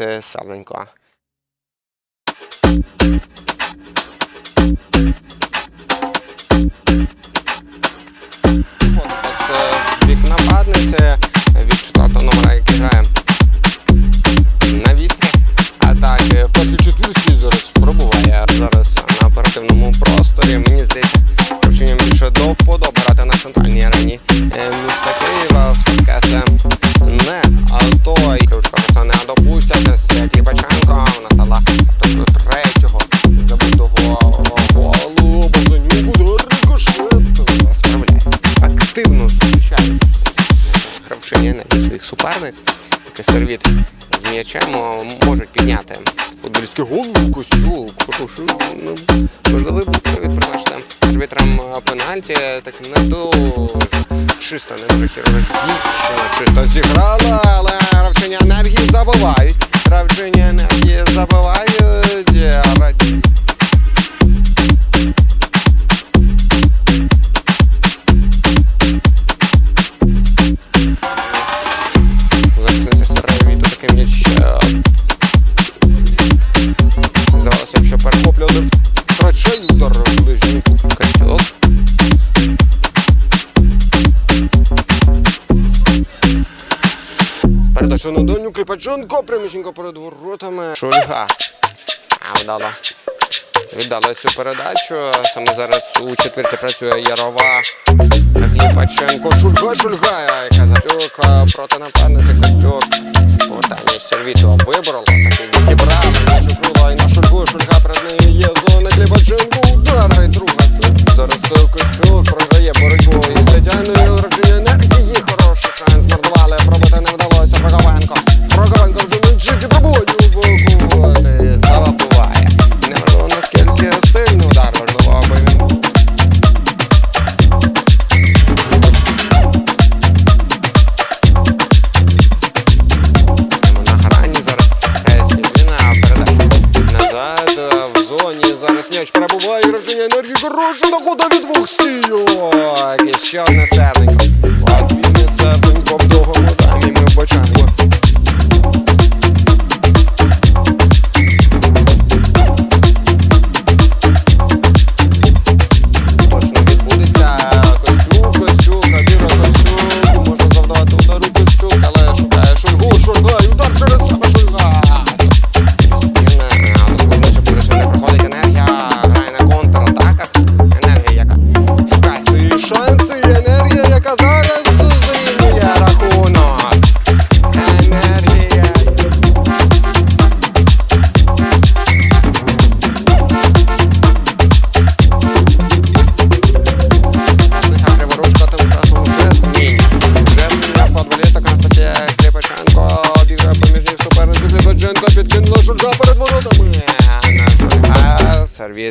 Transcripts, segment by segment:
Сервіти Савленько. Таке сервіт з м'ячем можуть підняти футболістки голову, косюк. Ну, можливо, від призначити арбітрам пенальті. Так не дуже чисто, не дуже хірургічно, чисто зіграла, але гравчиня енергії забивають. Гравчиня енергії забивають. На доню Кліпаченко, прямісінько перед воротами. Шульга. А, вдало. Віддали цю передачу. Саме зараз у четвірці працює Ярова. Кліпаченко. Шульга, Шульга. Яка Костюк проти нападниці. Костюк. Повертання сервіту вибрала. Такий відібрав. Шукнула і на Шульгу. Шульга перед нею є зона Кліпаченко. Енергії хороше дохода від двох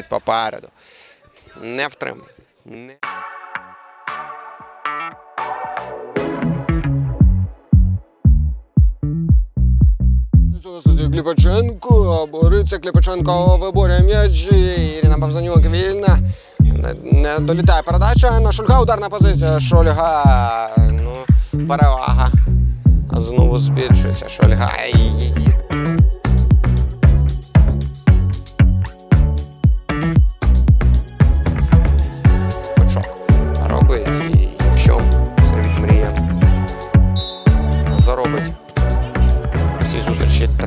Попереду. Не втримай. Не... Кліпаченко, бореться Кліпаченко виборює м'яч. Ірина Бавзанюк вільна. Не, не долітає передача на Шульга, ударна позиція. Шульга. Ну, перевага. Знову збільшується Шульга.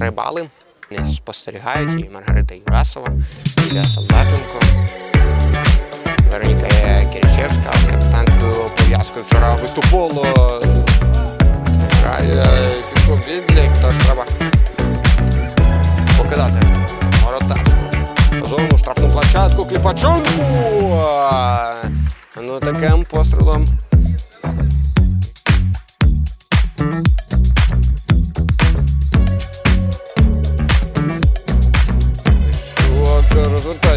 Зустрічі три бали. Не спостерігають і Маргарита Юрасова, Ілля Солдатенко, Вероніка Кірічевська з капітанською пов'язкою вчора виступало. Грає, пішов відлік, тож треба покидати воротарську зону, штрафну площадку, Кліпаченку. Ну таким пострілом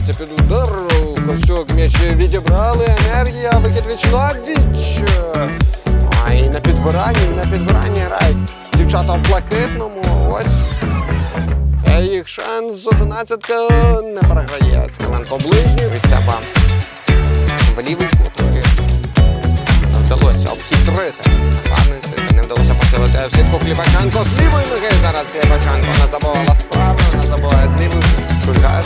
розвертається під удар. Костюк м'яч відібрали. Енергія, вихід віч на віч. А і на підбиранні, на підбиранні грають дівчата в блакитному. Ось Е, їх шанс з 11 не програє. Ткаленко ближній від себе в лівий кут. Не вдалося обхитрити нападниці, не вдалося посилити всітку Кліпаченко з лівої ноги. Зараз Кліпаченко не забувала справи, не забуває з лівої. Шульга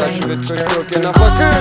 подачу від костюки навпаки